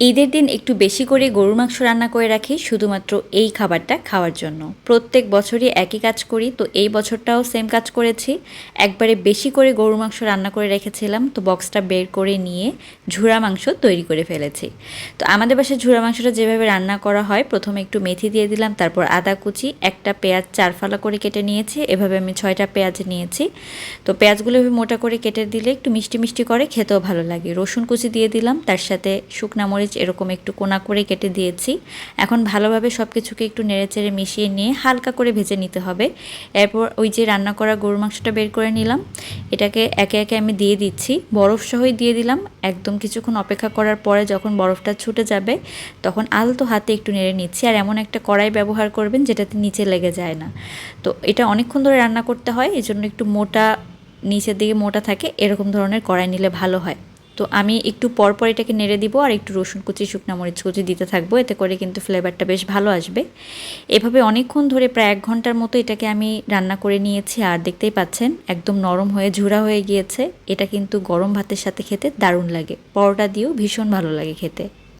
ঈদের দিন একটু বেশি করে গরুর মাংস রান্না করে রাখি, শুধুমাত্র এই খাবারটা খাওয়ার জন্য। প্রত্যেক বছরই একই কাজ করি, তো এই বছরটাও সেম কাজ করেছি। একবারে বেশি করে গরুর মাংস রান্না করে রেখেছিলাম, তো বক্সটা বের করে নিয়ে ঝুরা মাংস তৈরি করে ফেলেছি। তো আমাদের বাসায় ঝুরা মাংসটা যেভাবে রান্না করা হয়, প্রথমে একটু মেথি দিয়ে দিলাম, তারপর আদা কুচি, একটা পেঁয়াজ চার ফালা করে কেটে নিয়েছি, এভাবে আমি ছয়টা পেঁয়াজ নিয়েছি। তো পেঁয়াজগুলো মোটা করে কেটে দিলে একটু মিষ্টি মিষ্টি করে, খেতেও ভালো লাগে। রসুন কুচি দিয়ে দিলাম, তার সাথে শুকনা মরিচ এরকম একটু কোনা করে কেটে দিয়েছি। এখন ভালোভাবে সব কিছুকে একটু নেড়েচেড়ে মিশিয়ে নিয়ে হালকা করে ভেজে নিতে হবে। এরপর ওই যে রান্না করা গরুর মাংসটা বের করে নিলাম। এটাকে একে একে আমি দিয়ে দিচ্ছি। বরফ সহই দিয়ে দিলাম। একদম কিছুক্ষণ অপেক্ষা করার পরে যখন বরফটা ছুটে যাবে, তখন আলতো হাতে একটু নেড়ে নিচ্ছি। আর এমন একটা কড়াই ব্যবহার করবেন যেটাতে নিচে লেগে যায় না। তো এটা অনেকক্ষণ ধরে রান্না করতে হয় এই জন্য একটু মোটা, নিচের দিকে মোটা থাকে, এরকম ধরনের কড়াই নিলে ভালো হয়। তো আমি একটু পর পর এটাকে নেড়ে দিব আর একটু রসুন কুচি, শুকনো মরিচ কুচি দিতে থাকব। এতে করে কিন্তু ফ্লেভারটা বেশ ভালো আসবে। এভাবে অনেকক্ষণ ধরে প্রায় এক ঘণ্টার মতো এটাকে আমি রান্না করে নিয়েছি আর দেখতেই পাচ্ছেন একদম নরম হয়ে, ঝুরা হয়ে গিয়েছে। এটা কিন্তু গরম ভাতের সাথে খেতে দারুণ লাগে। পরোটা দিয়েও ভীষণ ভালো লাগে খেতে।